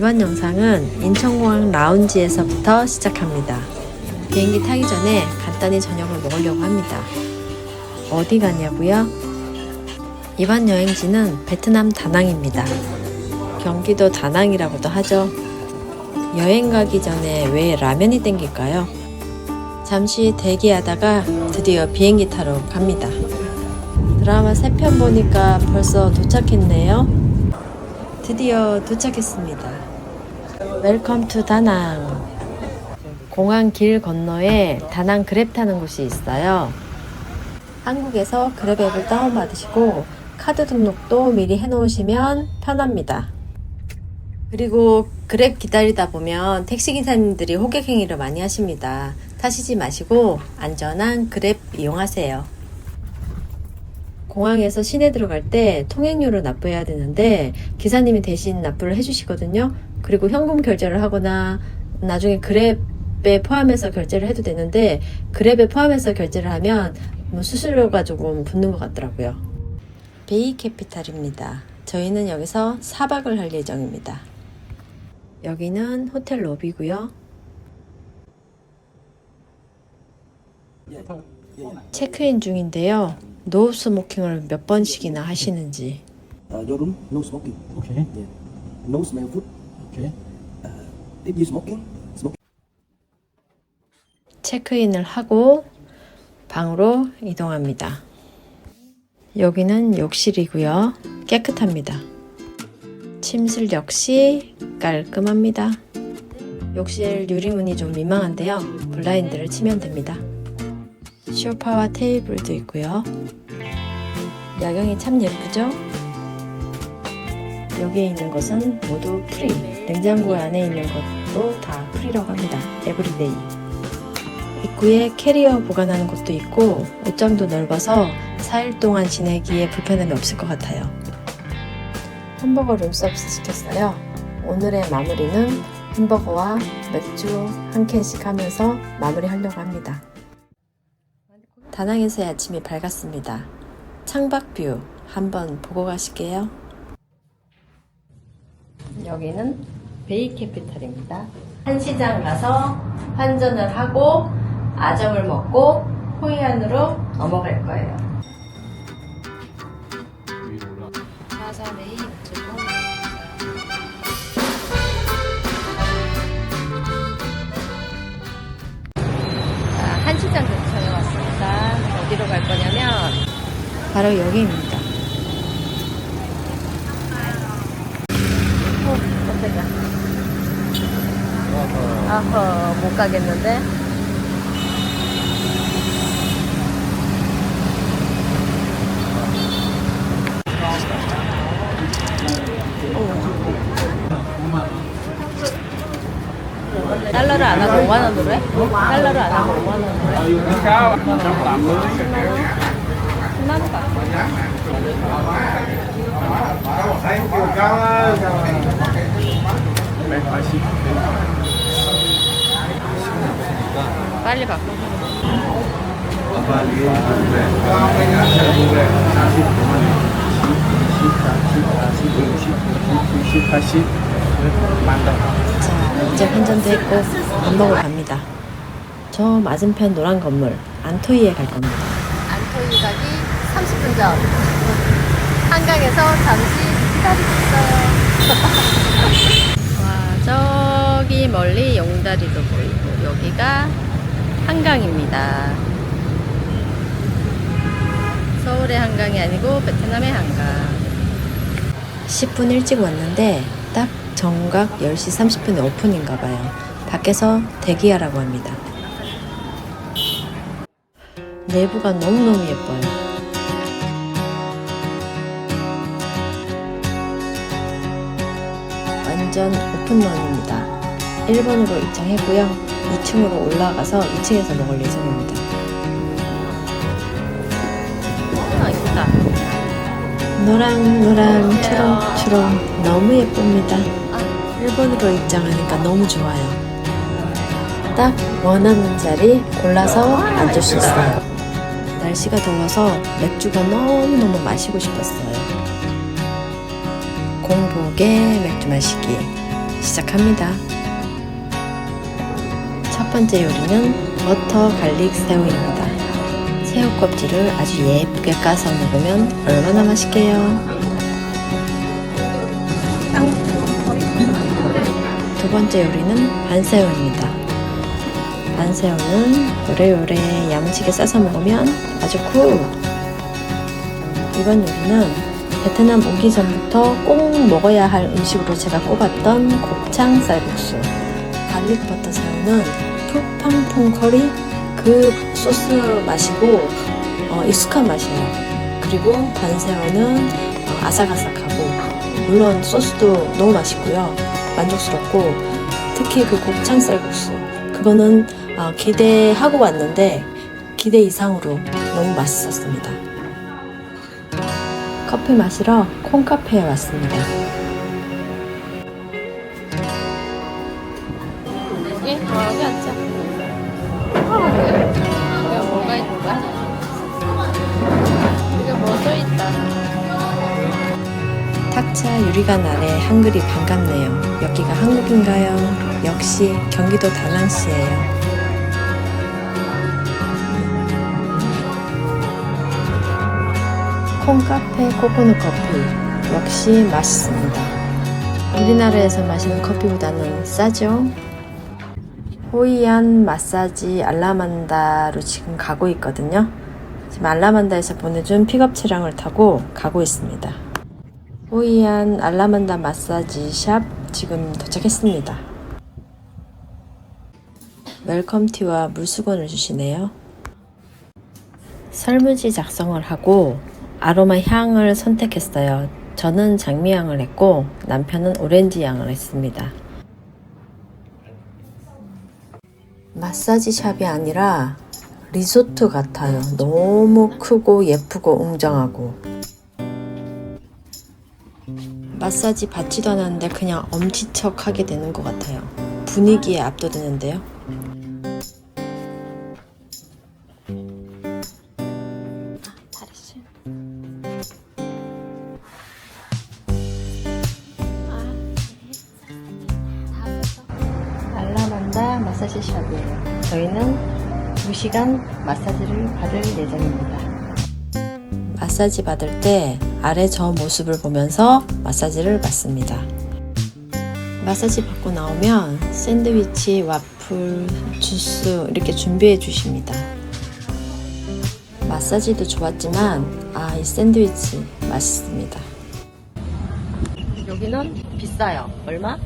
이번 영상은 인천공항 라운지에서부터 시작합니다. 비행기 타기 전에 간단히 저녁을 먹으려고 합니다. 어디 가냐고요? 이번 여행지는 베트남 다낭입니다. 경기도 다낭이라고도 하죠. 여행 가기 전에 왜 라면이 땡길까요? 잠시 대기하다가 드디어 비행기 타러 갑니다. 드라마 세편 보니까 벌써 도착했네요. 드디어 도착했습니다. 웰컴 투 다낭. 공항 길 건너에 다낭 그랩 타는 곳이 있어요. 한국에서 그랩 앱을 다운받으시고 카드 등록도 미리 해놓으시면 편합니다. 그리고 그랩 기다리다 보면 택시기사님들이 호객행위를 많이 하십니다. 타시지 마시고 안전한 그랩 이용하세요. 공항에서 시내 들어갈 때 통행료를 납부해야 되는데 기사님이 대신 납부를 해주시거든요. 그리고 현금 결제를 하거나 나중에 그랩에 포함해서 결제를 해도 되는데 그랩에 포함해서 결제를 하면 뭐 수수료가 조금 붙는 것 같더라고요. 베이 캐피탈입니다. 저희는 여기서 4박을 할 예정입니다. 여기는 호텔 로비고요. 체크인 중인데요. 노 스모킹을 몇 번씩이나 하시는지 Uh, your room, no smoking. Okay. Yeah. No smell food. Okay. If you smoking, smoke. 체크인을 하고 방으로 이동합니다. 여기는 욕실이고요. 깨끗합니다. 침실 역시 깔끔합니다. 욕실 유리문이 좀 민망한데요. 블라인드를 치면 됩니다. 소파와 테이블도 있고요. 야경이 참 예쁘죠? 여기에 있는 것은 모두 프리. 냉장고 안에 있는 것도 다 프리라고 합니다. 에브리데이. 입구에 캐리어 보관하는 곳도 있고 옷장도 넓어서 4일 동안 지내기에 불편함이 없을 것 같아요. 햄버거 룸서비스 시켰어요. 오늘의 마무리는 햄버거와 맥주 한 캔씩 하면서 마무리하려고 합니다. 다낭에서의 아침이 밝았습니다. 창밖뷰 한번 보고 가실게요. 여기는 베이 캐피탈입니다. 한시장 가서 환전을 하고 아점을 먹고 호이안으로 넘어갈 거예요. 가사 베이 바로 여기입니다. 어, 깜짝이야. 아허, 못 가겠는데? 달러를 안 하고 5만 원으로 해? 달러를 안 하고 5만 원으로 해? 10만 원 받고. 빨리 바꿔. 자, 이제 환전도 했고 밥 먹으러 갑니다. 저 맞은편 노란 건물 안토이에 갈 겁니다. 안토이 가기 30분 전. 한강에서 잠시 기다리고 있어요. 와, 저기 멀리 용다리도 보이고 여기가 한강입니다. 서울의 한강이 아니고 베트남의 한강. 10분 일찍 왔는데 딱 정각 10시 30분에 오픈인가 봐요. 밖에서 대기하라고 합니다. 내부가 너무너무 예뻐요. 완전 오픈런입니다. 1번으로 입장했고요. 2층으로 올라가서 2층에서 먹을 예정입니다. 아, 이쁘다. 노랑노랑 초록초록 너무 예쁩니다. 일본으로 입장하니까 너무 좋아요. 딱 원하는 자리 골라서 앉을 수 있어요. 날씨가 더워서 맥주가 너무너무 마시고 싶었어요. 공 복에 맥주 마시기. 시작합니다. 첫 번째 요리는 버터 갈릭 새우입니다. 새우 껍질을 아주 예쁘게 까서 먹으면 얼마나 맛있게요. 두 번째 요리는 반새우입니다. 반새우는 요래요래 야무지게 싸서 먹으면 아주 酷! 이번 요리는 베트남 오기 전부터 꼭 먹어야 할 음식으로 제가 꼽았던 곱창 쌀국수. 갈릭 버터 새우는 푸팡풍 커리 그 소스 맛이고 어, 익숙한 맛이에요. 그리고 반새우는 어, 아삭아삭하고 물론 소스도 너무 맛있고요. 만족스럽고 특히 그 곱창 쌀국수 그거는 어, 기대하고 왔는데 기대 이상으로 너무 맛있었습니다. 커피 마시러 콩카페에 왔습니다. 여기? 어, 여기 앉자. 여기 뭐가 있는 거야? 이게 뭐 써 있다. 탁자 유리관 아래 한글이 반갑네요. 여기가 한국인가요? 역시 경기도 다낭시예요. 콩카페 코코넛 커피 역시 맛있습니다. 우리나라에서 마시는 커피보다는 싸죠. 호이안 마사지 알라만다로 지금 가고 있거든요. 지금 알라만다에서 보내준 픽업 차량을 타고 가고 있습니다. 호이안 알라만다 마사지 샵 지금 도착했습니다. 웰컴티와 물수건을 주시네요. 설문지 작성을 하고 아로마 향을 선택했어요. 저는 장미향을 했고 남편은 오렌지 향을 했습니다. 마사지 샵이 아니라 리조트 같아요. 너무 크고 예쁘고 웅장하고 마사지 받지도 않았는데 그냥 엄지척 하게 되는 것 같아요. 분위기에 압도되는데요. 2시간 마사지를 받을 예정입니다. 마사지 받을 때 아래 저 모습을 보면서 마사지를 받습니다. 마사지 받고 나오면 샌드위치, 와플, 주스 이렇게 준비해 주십니다. 마사지도 좋았지만 아, 이 샌드위치 맛있습니다. 여기는 비싸요. 얼마?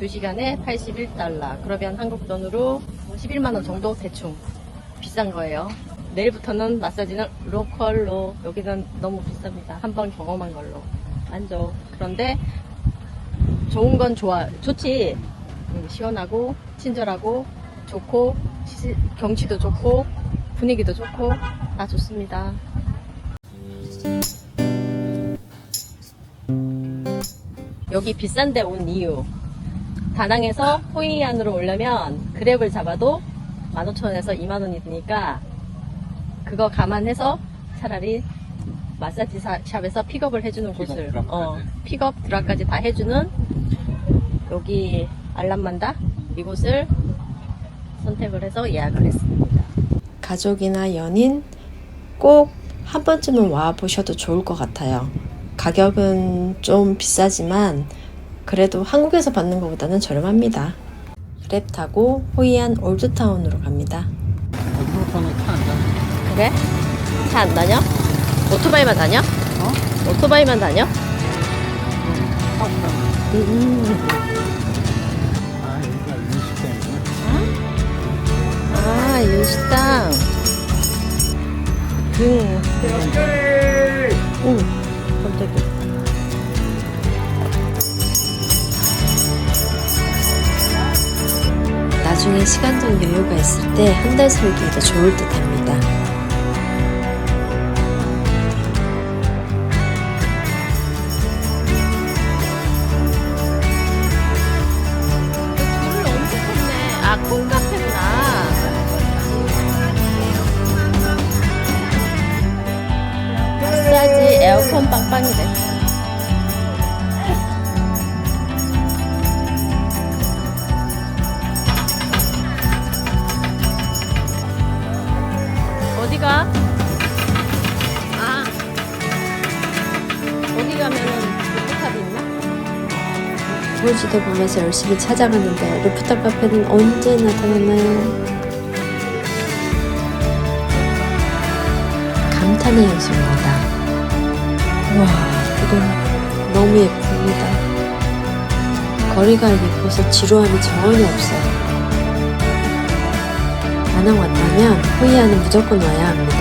2시간에 81달러. 그러면 한국 돈으로 11만 원 정도 대충 비싼 거예요. 내일부터는 마사지는 로컬로 여기는 너무 비쌉니다. 한 번 경험한 걸로 만족. 그런데 좋은 건 좋아 좋지. 음, 시원하고 친절하고 좋고 시- 경치도 좋고 분위기도 좋고 다 좋습니다. 여기 비싼데 온 이유 다낭에서 호이안으로 오려면 그랩을 잡아도 15,000원에서 2만원이 드니까 그거 감안해서 차라리 마사지 사- 샵에서 픽업을 해주는 곳을 어, 픽업 드랍까지 다 해주는 여기 알람만다 이곳을 선택을 해서 예약을 했습니다. 가족이나 연인 꼭 한 번쯤은 와 보셔도 좋을 것 같아요. 가격은 좀 비싸지만 그래도 한국에서 받는 것보다는 저렴합니다. 랩 타고 호이안 올드타운으로 갑니다. 그래? 차 안 다녀? 오토바이만 다녀? 어? 오토바이만 다녀? 음. 아, 일식당. 등. 오, 깜짝이야. 나중에 시간적 여유가 있을 때 한 달 살기에도 좋을 듯 합니다. 어디가? 아 어디 가면은 루프탑이 있나? 서울시도 보면서 열심히 찾아갔는데 루프탑 카페는 언제 나타났나요? 감탄의 연습입니다 와 이건 너무 예쁩니다. 거리가 예뻐서 지루함이 전혀 없어요. 다낭 왔다면 호이안은 무조건 와야 합니다.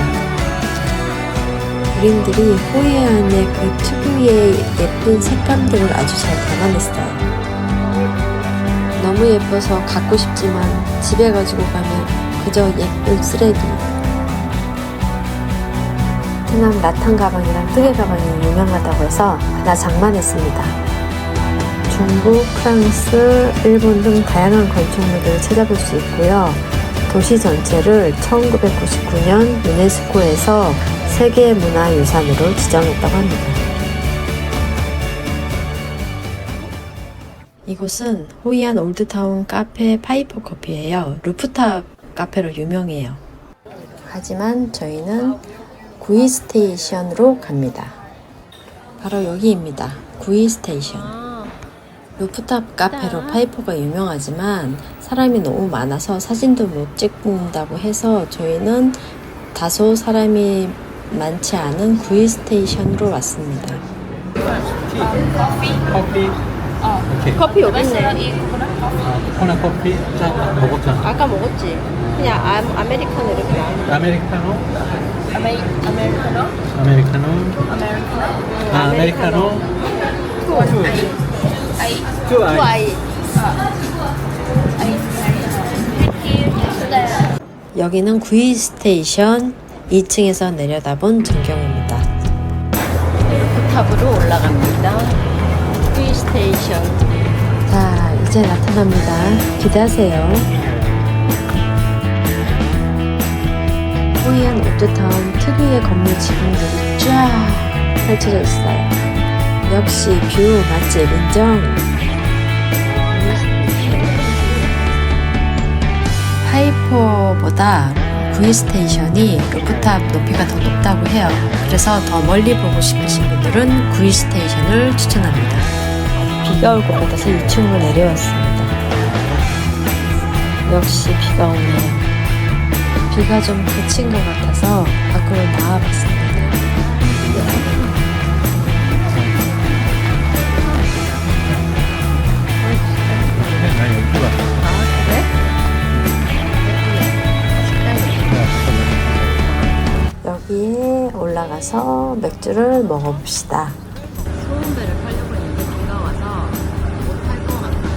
그림들이 호이안의 그 특유의 예쁜 색감들을 아주 잘 담아냈어요. 너무 예뻐서 갖고 싶지만 집에 가지고 가면 그저 예쁜 쓰레기. 베트남 라탄 가방이랑 뜨개 가방이 유명하다고 해서 하나 장만했습니다. 중국, 프랑스, 일본 등 다양한 건축물들을 찾아볼 수 있고요. 도시 전체를 1999년 유네스코에서 세계문화유산으로 지정했다고 합니다. 이곳은 호이안 올드타운 카페 파이퍼 커피예요. 루프탑 카페로 유명해요. 하지만 저희는 구이 스테이션으로 갑니다. 바로 여기입니다. 구이 스테이션. 아, 루프탑 카페로 파이퍼가 유명하지만 사람이 너무 많아서 사진도 못 찍는다고 해서 저희는 다소 사람이 많지 않은 구이 스테이션으로 왔습니다. 커피 커피 여기 있네. 코코넛 커피 짠 먹었잖아 아까 먹었지. 그냥 아, 아메리카노 이렇게 나오는 아메리카노 아메리, 아메리카노? 아메리카노 아메리카노? 아 아메리카노 투 아이. 투투 아이 아이. 아이. 여기는 구이 스테이션 2층에서 내려다본 전경입니다. 탑으로 올라갑니다. 휘 스테이션. 자, 이제 나타납니다. 기대하세요. 호이안 올드타운 특유의 건물 지붕들이 쫙 펼쳐져 있어요. 역시 뷰 맛집 인정. 하이포보다 구이 스테이션이 루프탑 높이가 더 높다고 해요. 그래서 더 멀리 보고 싶으신 분들은 구이 스테이션을 추천합니다. 비가 올 것 같아서 2층으로 내려왔습니다. 역시 비가 오네요. 비가 좀 그친 것 같아서 밖으로 나와봤습니다. 맥주를 먹어봅시다. 소음배를 팔려고 했는데 비가 와서 못할 것 같아요.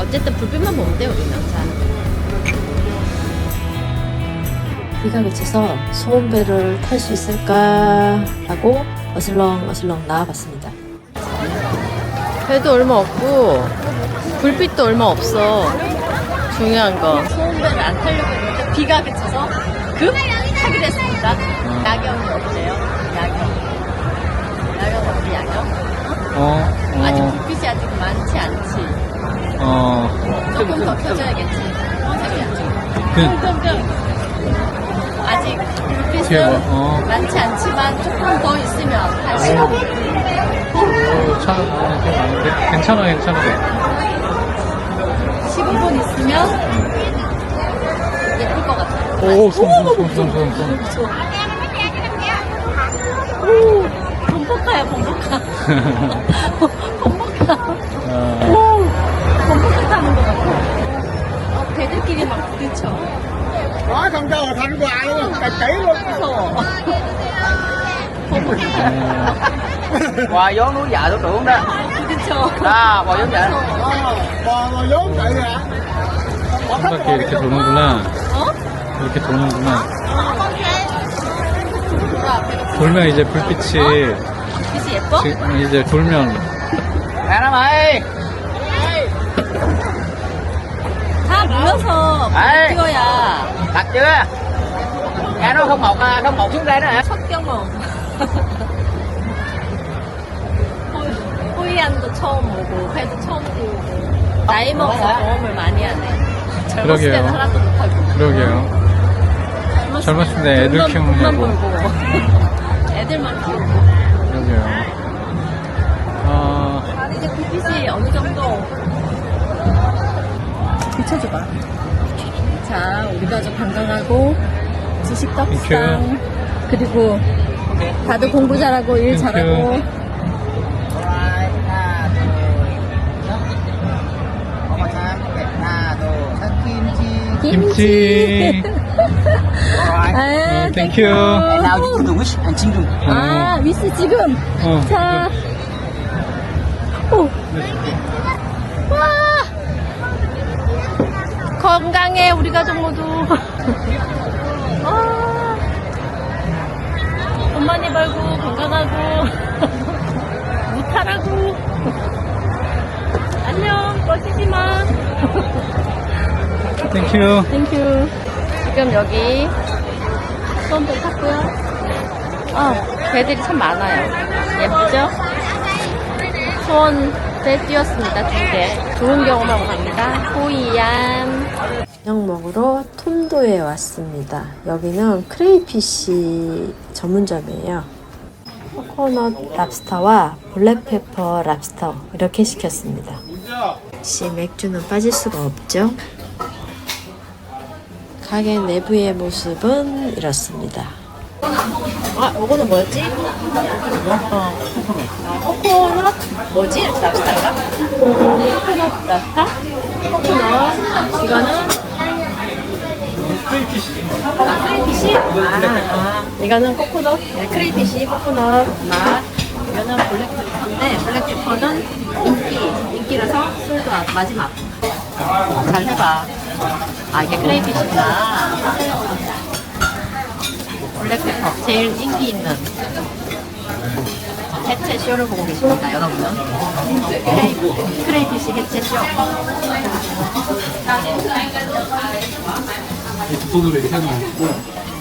어쨌든 불빛만 보면 돼, 우리는. 자. 비가 그쳐서 소원배를 탈 수 있을까 하고 어슬렁 어슬렁 나와봤습니다. 배도 얼마 없고 불빛도 얼마 없어 중요한 거 소음배를 안 타려고 했는데 비가 그쳐서 급 타게 됐습니다. 야경이 어때요? 야경 야경 어때 야경? 어, 아직 어, 불빛이 아직 많지 않지? 어, 조금 더 켜져야겠지. 그, 끙끙끙 아직 뒤에 불빛은 뭐, 어, 많지 않지만 조금 더 있으면 한 시간 어, 차, 어, 좀 많은데? 괜찮아, 괜찮아. 15분 있으면 같아요 오, 손, 손, 손, 손, 손, 손. 오, 범퍼카. 범퍼카. 어, 오, 범퍼카 타는 것 같아. 어, 배들끼리 막 부딪혀. Thành quà luôn, cạch chỉ luôn. 무서워. Quà vốn núi dạ tôi tưởng đó. 부딪혀. À, quà vốn dạ. quà vốn vậy hả? 한 바퀴 이렇게 도는구나. 어? 이렇게 도는구나. 배가 돌면 이제 불빛이, 빛이 예뻐? 지- 이제 돌면, nó mày. 다 모여서. 찍어야 Thật chưa? Nghe nó không một à, không một xuống đây đó hả? 첫 경험. 호- 호이안도 처음 오고, 회도 처음 띄우고. 나이 먹어서 경험을 많이 하네. 젊었을 그러게요. 때는 하나도 못하고. 그러게요. 젊었을 때 애들 돈만- 키우느냐고. 돈만 벌고. 애들만 키우고. 그러게요. 아, 아, 이제 불빛이 어느 정도 비춰줘봐. 자, 우리 가족 건강하고 지식 떡상 그리고 다들 공부 잘하고 일. 잘하고 하나 둘 셋 김치 김치. 아, 땡큐. 땡큐. now you do and dung 아, 위스 지금. 어, 자, 오. 와. 건강해 우리 가족 모두. 아. 돈 많이 벌고 건강하고 무탈하고. 안녕 멋지지만. 땡큐. 땡큐. 지금 여기 수원배 탔고요. 아, 배들이 참 많아요. 예쁘죠? 수원배 뛰었습니다, 두 개. 좋은 경험하고 갑니다. 호이안. 저녁 먹으러 톰도에 왔습니다. 여기는 크레이피쉬 전문점이에요. 코코넛 랍스터와 블랙페퍼 랍스터 이렇게 시켰습니다. 역시 맥주는 빠질 수가 없죠. 가게 내부의 모습은 이렇습니다. 아, 이거는 뭐였지? 어. 아, 코코넛 뭐지? 랍스터인가? 코코넛 랍스터? 코코넛 이거는 크레이피쉬? 아, 아, 이거는 코코넛, 네, 크레이피쉬, 코코넛 맛. 이거는 블랙페퍼인데, 블랙페퍼는 인기, 인기라서 술도 아- 마지막. 잘 해봐. 아, 이게 크레이피쉬구나. 블랙페퍼, 제일 인기 있는. 해체 쇼를 보고 계십니다, 여러분은. 크레이, 크레이피쉬 해체 쇼. 두 손으로 이렇게 하나 고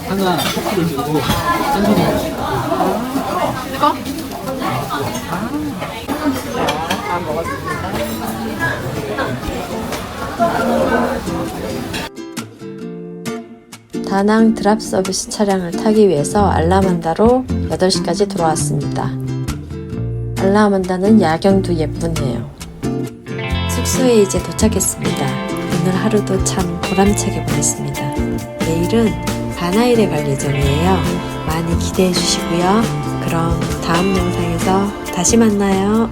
하나 토끼를 들고 한 손으로 다낭 드랍 서비스 차량을 타기 위해서 알라만다로 8시까지 돌아왔습니다. 알라만다는 야경도 예쁘네요. 숙소에 이제 도착했습니다. 오늘 하루도 참 보람차게 보냈습니다. 내일은 바나일에 갈 예정이에요. 많이 기대해 주시고요. 그럼 다음 영상에서 다시 만나요.